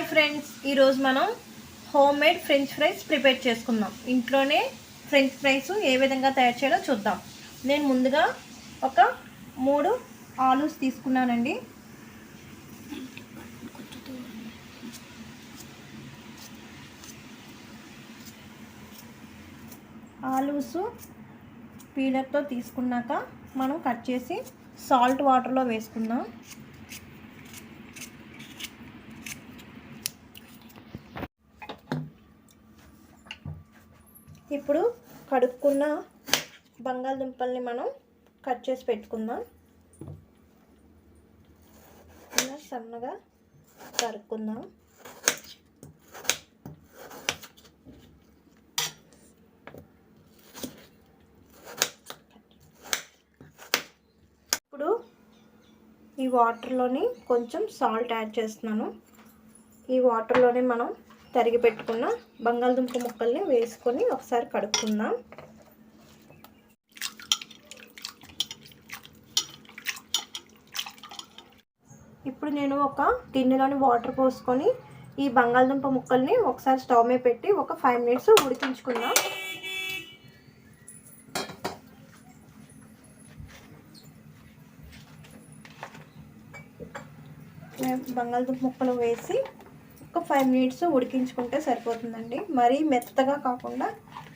Hi friends ఈరోజు మనం home made french fries prepare చేసుకుందాం. ఇంట్లోనే ఫ్రెంచ్ ఫ్రైస్ ఏ విధంగా తయారు చేయాలో చూద్దాం. నేను ముందుగా ఒక మూడు ఆలూస్ తీసుకున్నానండి. ఆలూస్ పీలర్తో తీసుకున్నాక మనం కట్ చేసి సాల్ట్ వాటర్లో వేసుకుందాం. ఇప్పుడు కడుక్కున్న బంగాళదుంపల్ని మనం కట్ చేసి పెట్టుకుందాం. ఇలా సన్నగా కడుక్కుందాం ఇప్పుడు ఈ వాటర్లోని కొంచెం సాల్ట్ యాడ్ చేస్తున్నాను. ఈ వాటర్లోనే మనం తరిగి పెట్టుకున్న బంగాళదుంప ముక్కల్ని వేసుకొని ఒకసారి కడుక్కుందాం. ఇప్పుడు నేను ఒక గిన్నెలోని వాటర్ పోసుకొని ఈ బంగాళదుంప ముక్కల్ని ఒకసారి స్టవ్ మీద పెట్టి ఒక ఫైవ్ మినిట్స్ ఉడికించుకుందాం. బంగాళదుంప ముక్కలు వేసి ఒక ఫైవ్ మినిట్స్ ఉడికించుకుంటే సరిపోతుందండి. మరీ మెత్తగా కాకుండా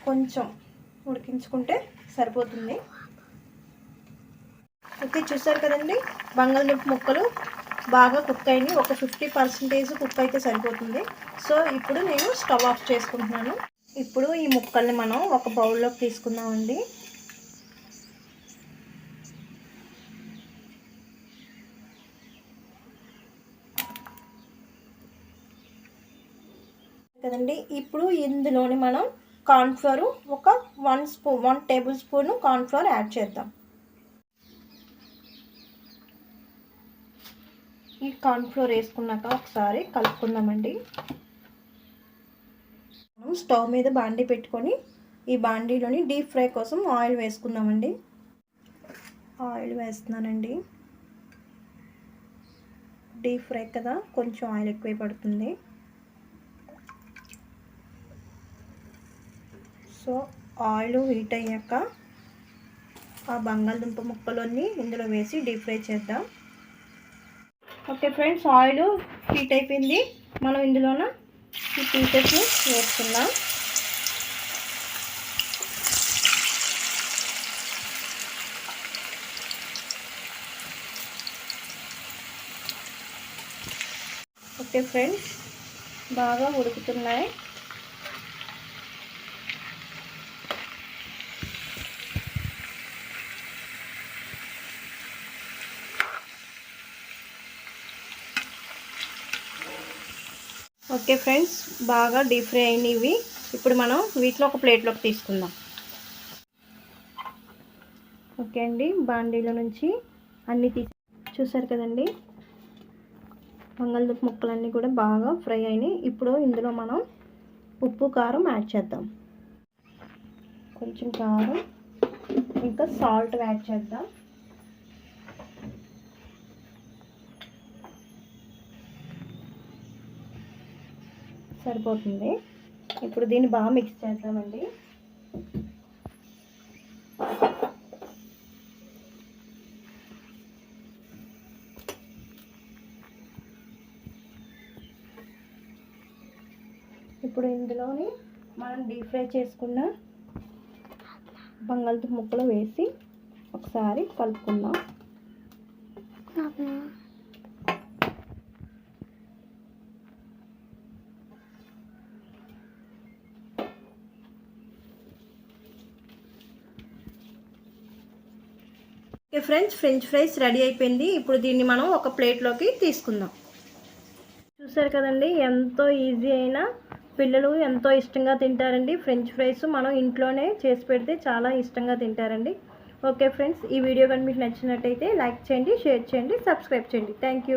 కొంచెం ఉడికించుకుంటే సరిపోతుంది. ఓకే చూసారు కదండి? బంగాళదుంప ముక్కలు బాగా కుక్ అయినాయి. ఒక ఫిఫ్టీ పర్సెంటేజ్ కుక్ అయితే సరిపోతుంది. సో ఇప్పుడు నేను స్టవ్ ఆఫ్ చేసుకుంటున్నాను. ఇప్పుడు ఈ ముక్కల్ని మనం ఒక బౌల్లోకి తీసుకుందామండి. కదండి? ఇప్పుడు ఇందులోని మనం కార్న్ఫ్లోర్ ఒక one spoon one tablespoon cornflour add చేద్దాం. ఈ కార్న్ఫ్లోర్ వేసుకున్నాక ఒకసారి కలుపుకుందామండి. మనం స్టవ్ మీద బాండీ పెట్టుకొని ఈ బాండీలోని డీప్ ఫ్రై కోసం ఆయిల్ వేసుకుందామండి. ఆయిల్ వేస్తున్నానండి. డీప్ ఫ్రై కదా కొంచెం ఆయిల్ ఎక్కువ పడుతుంది. సో ఆయిల్ హీట్ అయ్యాక ఆ బంగాళదుంప ముక్కలన్నీ ఇందులో వేసి డీప్ ఫ్రై చేద్దాం. ఓకే ఫ్రెండ్స్ ఆయిల్ హీట్ అయిపోయింది. మనం ఇందులోన ఈ పీసెస్ వేసుకుందాం. ఓకే ఫ్రెండ్స్ బాగా ఉడుకుతున్నాయి. ఓకే ఫ్రెండ్స్ బాగా డీప్ ఫ్రై అయినవి. ఇప్పుడు మనం వీటిలో ఒక ప్లేట్లోకి తీసుకుందాం. ఓకే అండి బాండీలో నుంచి అన్నీ తీసి చూసారు కదండి? బంగాళదుంప ముక్కలన్నీ కూడా బాగా ఫ్రై అయినాయి. ఇప్పుడు ఇందులో మనం ఉప్పు కారం యాడ్ చేద్దాం. కొంచెం కారం ఇంకా సాల్ట్ యాడ్ చేద్దాం. సరిపోతుంది. ఇప్పుడు దీన్ని బాగా మిక్స్ చేద్దామండి. ఇప్పుడు ఇందులోని మనం డీప్ ఫ్రై చేసుకున్న బంగాళదుంప ముక్కలు వేసి ఒకసారి కలుపుకుందాం. Okay friends french fries ready అయిపోయింది. ఇప్పుడు దీన్ని మనం ఒక ప్లేట్లోకి తీసుకుందాం. చూసారు కదండి ఎంతో ఈజీ అయినా పిల్లలు ఎంతో ఇష్టంగా తింటారండి. ఫ్రెంచ్ ఫ్రైస్ మనం ఇంట్లోనే చేసి పెడితే చాలా ఇష్టంగా తింటారండి. ఓకే ఫ్రెండ్స్ ఈ వీడియో కానీ మీకు నచ్చినట్టయితే లైక్ చేయండి షేర్ చేయండి సబ్స్క్రైబ్ చేయండి. థ్యాంక్